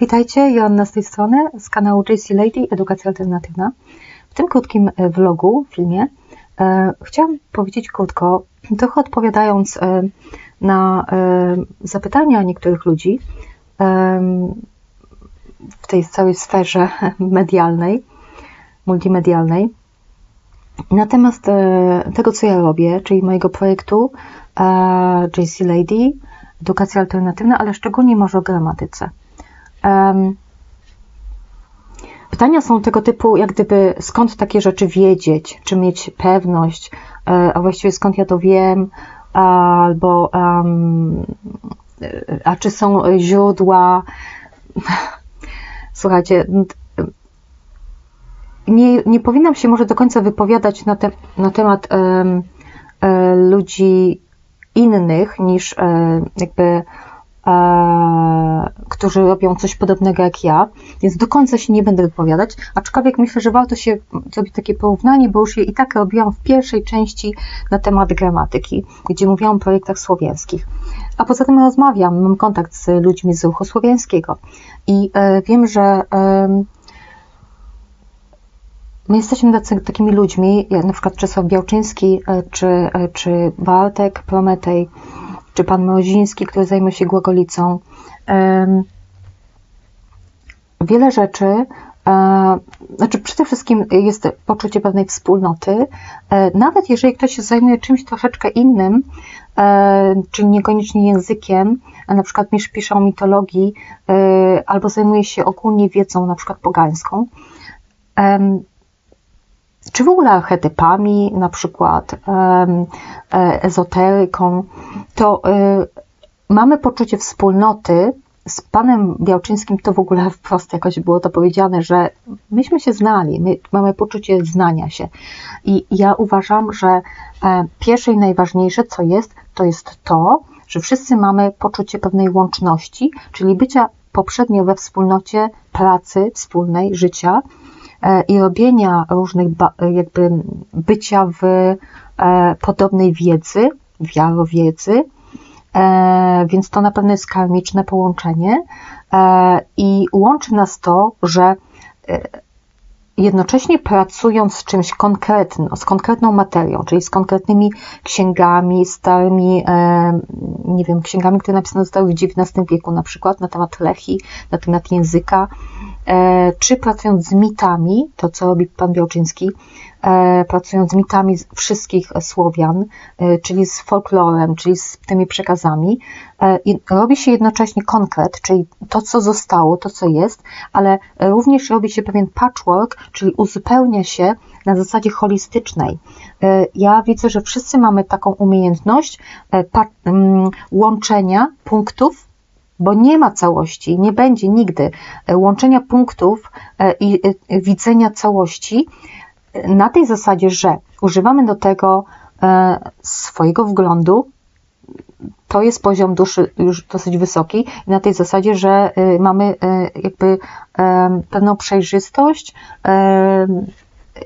Witajcie, Joanna z tej strony, z kanału JC Lady Edukacja Alternatywna. W tym krótkim e, vlogu, filmie, e, chciałam powiedzieć krótko, trochę odpowiadając e, na e, zapytania niektórych ludzi e, w tej całej sferze medialnej, multimedialnej, na temat e, tego, co ja robię, czyli mojego projektu JC Lady, Edukacja Alternatywna, ale szczególnie może o gramatyce. Pytania są tego typu, jak gdyby skąd takie rzeczy wiedzieć, czy mieć pewność, e, a właściwie skąd ja to wiem, albo e, a czy są źródła. Słuchajcie, nie, nie powinnam się może do końca wypowiadać na, te, na temat em, e, ludzi innych niż e, jakby e, którzy robią coś podobnego jak ja, więc do końca się nie będę wypowiadać, aczkolwiek myślę, że warto się zrobić takie porównanie, bo już je i tak robiłam w pierwszej części na temat gramatyki, gdzie mówiłam o projektach słowiańskich. A poza tym rozmawiam, mam kontakt z ludźmi z ruchu słowiańskiego i e, wiem, że My jesteśmy tacy, takimi ludźmi, jak na przykład Czesław Białczyński, e, czy, e, czy Bartek Prometej, czy pan Mroziński, który zajmuje się głogolicą. Em, Wiele rzeczy, e, znaczy przede wszystkim jest poczucie pewnej wspólnoty, nawet jeżeli ktoś się zajmuje czymś troszeczkę innym, czyli niekoniecznie językiem, na przykład pisze o mitologii, albo zajmuje się ogólnie wiedzą, na przykład pogańską, czy w ogóle archetypami, na przykład e, ezoteryką, to y, mamy poczucie wspólnoty. Z panem Białczyńskim to w ogóle wprost jakoś było to powiedziane, że myśmy się znali, my mamy poczucie znania się. I ja uważam, że e, pierwsze i najważniejsze, co jest, to jest to, że wszyscy mamy poczucie pewnej łączności, czyli bycia poprzednio we wspólnocie pracy wspólnej, życia, e, i robienia różnych, jakby bycia w e, podobnej wiedzy, wiarowiedzy, e, więc to na pewno jest karmiczne połączenie e, i łączy nas to, że e, jednocześnie pracując z czymś konkretnym, z konkretną materią, czyli z konkretnymi księgami, starymi, e, nie wiem, księgami, które napisane zostały w XIX wieku, na przykład na temat lechi, na temat języka, e, czy pracując z mitami, to co robi pan Białczyński, pracując z mitami wszystkich Słowian, e, czyli z folklorem, czyli z tymi przekazami, e, i robi się jednocześnie konkret, czyli to, co zostało, to, co jest, ale również robi się pewien patchwork, czyli uzupełnia się na zasadzie holistycznej. E, Ja widzę, że wszyscy mamy taką umiejętność e, mm, łączenia punktów bo nie ma całości, nie będzie nigdy e, łączenia punktów e, i e, widzenia całości e, na tej zasadzie, że używamy do tego e, swojego wglądu, to jest poziom duszy już dosyć wysoki na tej zasadzie, że e, mamy e, jakby pewną przejrzystość,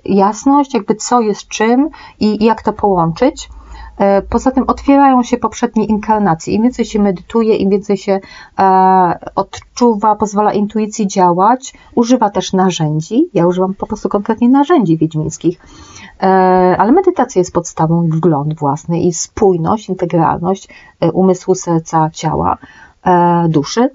jasność, jakby co jest czym i jak to połączyć. E, Poza tym otwierają się poprzednie inkarnacje. Im więcej się medytuje, im więcej się e, odczuwa, pozwala intuicji działać, używa też narzędzi. Ja używam po prostu konkretnie narzędzi wiedźmińskich, e, ale medytacja jest podstawą i wgląd własny i spójność, integralność umysłu, serca, ciała, duszy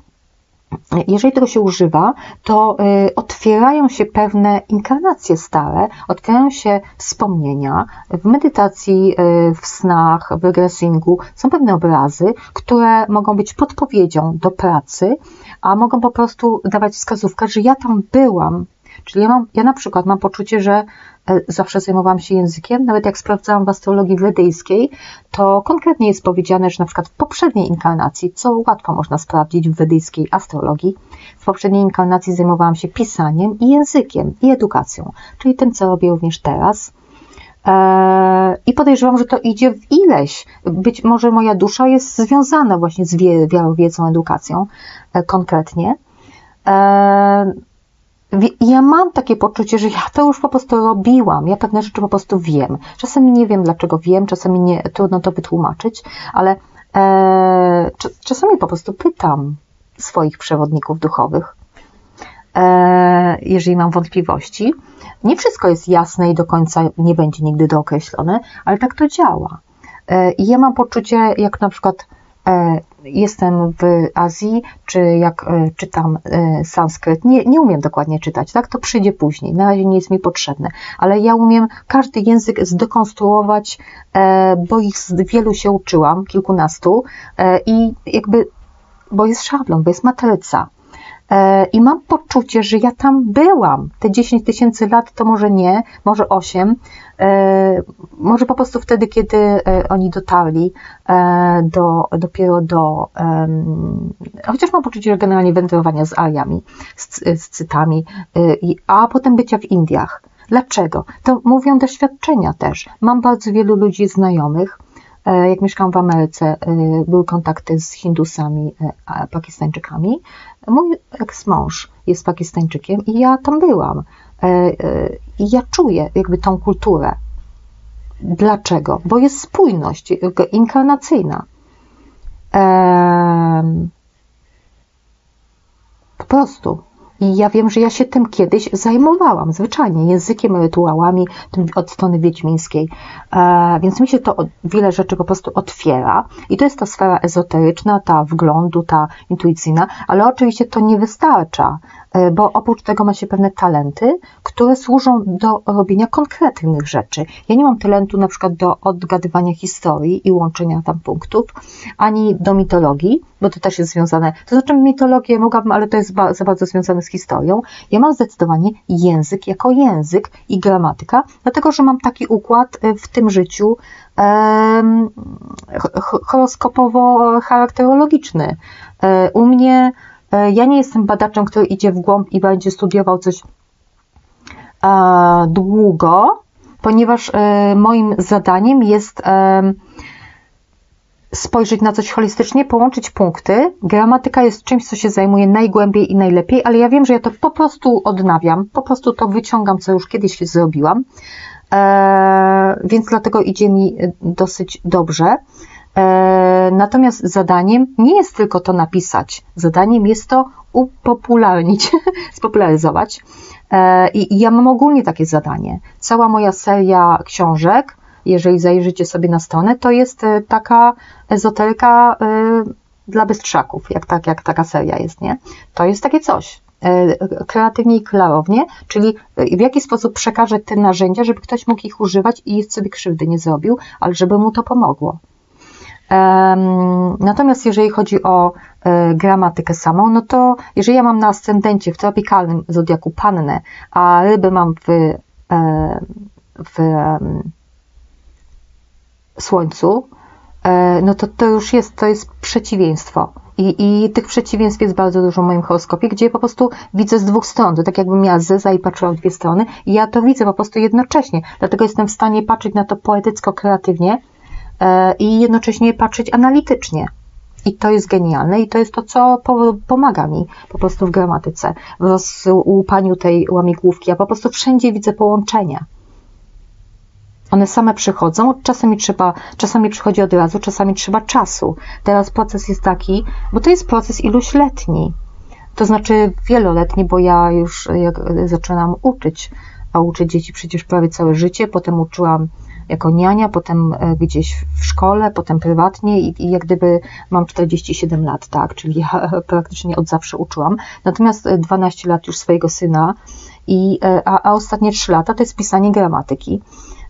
jeżeli tego się używa, to y, otwierają się pewne inkarnacje stare, otwierają się wspomnienia. W medytacji, y, w snach, w regresingu są pewne obrazy, które mogą być podpowiedzią do pracy, a mogą po prostu dawać wskazówkę, że ja tam byłam. Czyli ja, mam, ja na przykład mam poczucie, że zawsze zajmowałam się językiem, nawet jak sprawdzałam w astrologii wedyjskiej, to konkretnie jest powiedziane, że na przykład w poprzedniej inkarnacji, co łatwo można sprawdzić w wedyjskiej astrologii, w poprzedniej inkarnacji zajmowałam się pisaniem i językiem i edukacją, czyli tym, co robię również teraz. E, I podejrzewam, że to idzie w ileś. Być może moja dusza jest związana właśnie z wie- wiarowiedzą, edukacją e, konkretnie. Ja mam takie poczucie, że ja to już po prostu robiłam. Ja pewne rzeczy po prostu wiem. Czasami nie wiem, dlaczego wiem, czasami nie, trudno to wytłumaczyć, ale E, czasami po prostu pytam swoich przewodników duchowych, e, jeżeli mam wątpliwości. Nie wszystko jest jasne i do końca nie będzie nigdy dookreślone, ale tak to działa. E, I ja mam poczucie, jak na przykład E, jestem w Azji, czy jak e, czytam e, sanskryt, nie, nie umiem dokładnie czytać, tak? To przyjdzie później, na razie nie jest mi potrzebne, ale ja umiem każdy język zdekonstruować, bo ich z wielu się uczyłam, kilkunastu, i jakby, bo jest szablon, bo jest matryca. I mam poczucie, że ja tam byłam. Te 10 tysięcy lat to może nie, może 8, E, może po prostu wtedy, kiedy e, oni dotarli e, do, dopiero do, chociaż mam poczucie, że generalnie wędrowania z Ariami, z, z Cytami, a potem bycia w Indiach. Dlaczego? To mówią doświadczenia też. Mam bardzo wielu ludzi znajomych, jak mieszkałam w Ameryce, były kontakty z Hindusami, Pakistańczykami. Mój eks-mąż jest Pakistańczykiem i ja tam byłam. E, e, I ja czuję jakby tą kulturę. Dlaczego? Bo jest spójność inkarnacyjna. Po prostu. I ja wiem, że ja się tym kiedyś zajmowałam, zwyczajnie, językiem, rytuałami od strony wiedźmińskiej. E, więc mi się to wiele rzeczy po prostu otwiera. I to jest ta sfera ezoteryczna, ta wglądu, ta intuicyjna, ale oczywiście to nie wystarcza. E, bo oprócz tego ma się pewne talenty, które służą do robienia konkretnych rzeczy. Ja nie mam talentu na przykład do odgadywania historii i łączenia tam punktów, ani do mitologii, bo to też jest związane, to znaczy mitologię mogłabym, ale to jest za bardzo związane z historią. Ja mam zdecydowanie język jako język i gramatyka, dlatego że mam taki układ e, w tym życiu horoskopowo-charakterologiczny. E, u mnie ja nie jestem badaczem, który idzie w głąb i będzie studiował coś e, długo, ponieważ e, moim zadaniem jest spojrzeć na coś holistycznie, połączyć punkty. Gramatyka jest czymś, co się zajmuje najgłębiej i najlepiej, ale ja wiem, że ja to po prostu odnawiam, po prostu to wyciągam, co już kiedyś zrobiłam, więc dlatego idzie mi dosyć dobrze. E, natomiast zadaniem nie jest tylko to napisać, zadaniem jest to upopularnić, spopularyzować. E, I ja mam ogólnie takie zadanie. Cała moja seria książek, jeżeli zajrzycie sobie na stronę, to jest e, taka ezoteryka dla bystrzaków, jak, tak, jak taka seria jest, nie? To jest takie coś kreatywnie i klarownie, czyli w jaki sposób przekażę te narzędzia, żeby ktoś mógł ich używać i sobie krzywdy nie zrobił, ale żeby mu to pomogło. Natomiast jeżeli chodzi o e, gramatykę samą, no to jeżeli ja mam na ascendencie w tropikalnym zodiaku pannę, a ryby mam w, e, w słońcu, e, no to to już jest, to jest przeciwieństwo. I, I tych przeciwieństw jest bardzo dużo w moim horoskopie, gdzie po prostu widzę z dwóch stron. To tak jakbym miała zeza i patrzyła w dwie strony. I ja to widzę po prostu jednocześnie. Dlatego jestem w stanie patrzeć na to poetycko-kreatywnie, E, i jednocześnie patrzeć analitycznie. I to jest genialne i to jest to, co pomaga mi po prostu w gramatyce, w rozłupaniu tej łamigłówki. Ja po prostu wszędzie widzę połączenia. One same przychodzą, czasami trzeba, czasami przychodzi od razu, czasami trzeba czasu. Teraz proces jest taki, bo to jest proces iluś letni, to znaczy wieloletni, bo ja już jak zaczynam uczyć, a uczę dzieci przecież prawie całe życie, potem uczyłam jako niania, potem e, gdzieś w szkole, potem prywatnie i, i jak gdyby mam 47 lat, tak, czyli ja praktycznie od zawsze uczyłam. Natomiast 12 lat już swojego syna i, e, a, a ostatnie 3 lata to jest pisanie gramatyki.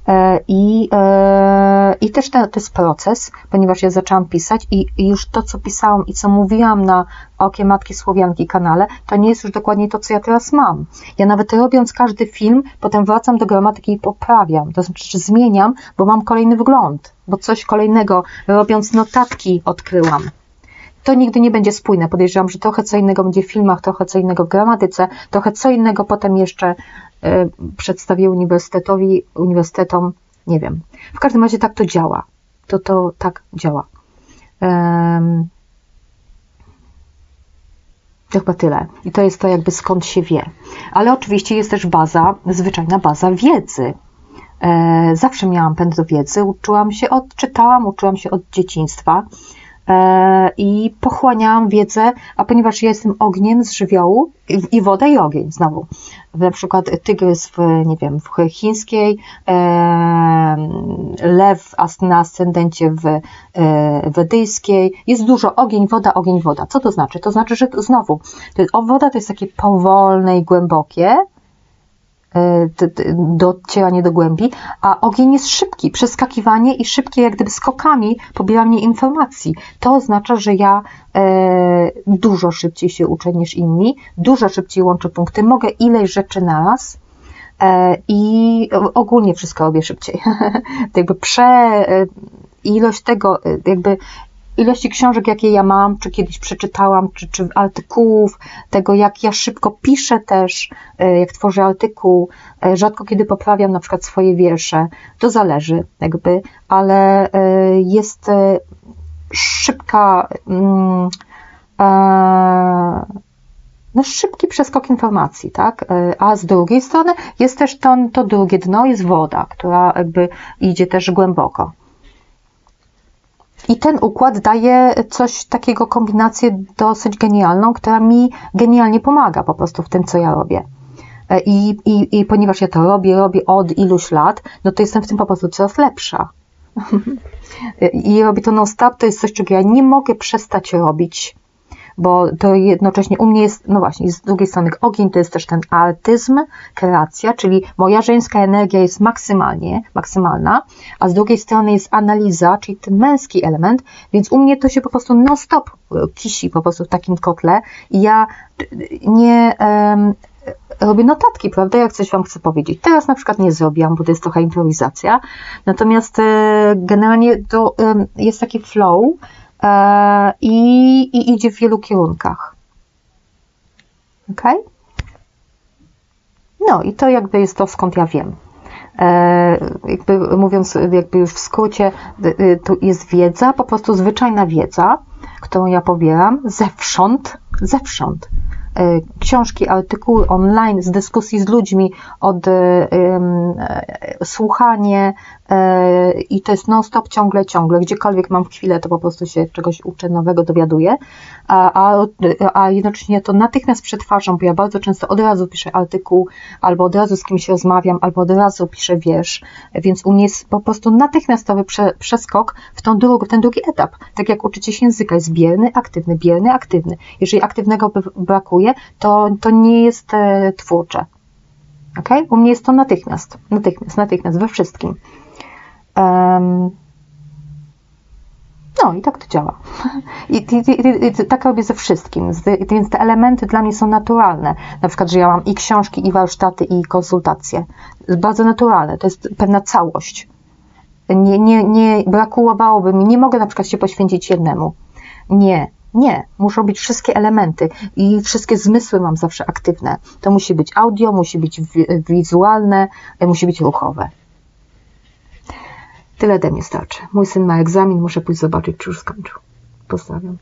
E, I, e, i też to, to jest proces, ponieważ ja zaczęłam pisać i, i już to, co pisałam i co mówiłam na Okie Matki Słowianki kanale, to nie jest już dokładnie to, co ja teraz mam. Ja nawet robiąc każdy film, potem wracam do gramatyki i poprawiam, to znaczy zmieniam, bo mam kolejny wgląd, bo coś kolejnego robiąc notatki odkryłam to nigdy nie będzie spójne. Podejrzewam, że trochę co innego będzie w filmach, trochę co innego w gramatyce, trochę co innego potem jeszcze przedstawię uniwersytetowi, uniwersytetom, nie wiem. W każdym razie tak to działa. To to tak działa. To chyba tyle. I to jest to jakby skąd się wie. Ale oczywiście jest też baza, zwyczajna baza wiedzy. E, zawsze miałam pęd do wiedzy, uczyłam się od, czytałam, uczyłam się od dzieciństwa. E, i pochłaniałam wiedzę, a ponieważ ja jestem ogniem z żywiołu i, woda i ogień znowu. Na przykład tygrys w, nie wiem, w chińskiej, e, lew na ascendencie w e, wedyjskiej. Jest dużo ogień, woda, ogień, woda. Co to znaczy? To znaczy, że to znowu, to, o, woda to jest takie powolne i głębokie, docieranie do głębi, a ogień jest szybki, przeskakiwanie i szybkie jak gdyby skokami pobieranie informacji. To oznacza, że ja e, dużo szybciej się uczę niż inni, dużo szybciej łączę punkty, mogę ileś rzeczy naraz, e, i ogólnie wszystko robię szybciej. jakby prze, ilość tego, jakby ilości książek, jakie ja mam, czy kiedyś przeczytałam, czy, czy artykułów, tego jak ja szybko piszę też, e, jak tworzę artykuł, e, rzadko kiedy poprawiam na przykład swoje wiersze, to zależy jakby, ale e, jest szybka, mm, no szybki przeskok informacji, tak? A z drugiej strony jest też to, to drugie dno, jest woda, która jakby idzie też głęboko. I ten układ daje coś takiego, kombinację dosyć genialną, która mi genialnie pomaga po prostu w tym, co ja robię. E, I, i, I ponieważ ja to robię, robię od iluś lat, no to jestem w tym po prostu coraz lepsza. I robię to non-stop, to jest coś, czego ja nie mogę przestać robić bo to jednocześnie u mnie jest, no właśnie, z drugiej strony ogień to jest też ten artyzm, kreacja, czyli moja żeńska energia jest maksymalnie, maksymalna, a z drugiej strony jest analiza, czyli ten męski element, więc u mnie to się po prostu non-stop kisi po prostu w takim kotle i ja nie um, robię notatki, prawda, jak coś Wam chcę powiedzieć. Teraz na przykład nie zrobiłam, bo to jest trochę improwizacja, natomiast e, generalnie to e, jest taki flow, E, i, i idzie w wielu kierunkach. Ok? No i to jakby jest to, skąd ja wiem. E, jakby mówiąc, jakby już w skrócie, to jest wiedza, po prostu zwyczajna wiedza, którą ja pobieram zewsząd, zewsząd. E, książki, artykuły online, z dyskusji z ludźmi, od słuchanie, E, i to jest non-stop, ciągle, ciągle. Gdziekolwiek mam chwilę, to po prostu się czegoś uczę nowego, dowiaduję, a, a, a jednocześnie to natychmiast przetwarzam, bo ja bardzo często od razu piszę artykuł, albo od razu z kimś rozmawiam, albo od razu piszę wiersz, więc u mnie jest po prostu natychmiastowy prze, przeskok w tą drugą, ten drugi etap. Tak jak uczycie się języka, jest bierny, aktywny, bierny, aktywny. Jeżeli aktywnego brakuje, to, to nie jest e, twórcze. Ok? U mnie jest to natychmiast, natychmiast, natychmiast, we wszystkim. No i tak to działa. I, i, i, tak robię ze wszystkim, więc te elementy dla mnie są naturalne. Na przykład, że ja mam i książki, i warsztaty, i konsultacje. Bardzo naturalne, to jest pewna całość. Nie, nie, nie brakowałoby mi, nie mogę na przykład się poświęcić jednemu. Nie, nie, muszą być wszystkie elementy i wszystkie zmysły mam zawsze aktywne. To musi być audio, musi być wizualne, musi być ruchowe. Tyle ode mnie starczy. Mój syn ma egzamin, muszę pójść zobaczyć, czy już skończył. Pozdrawiam.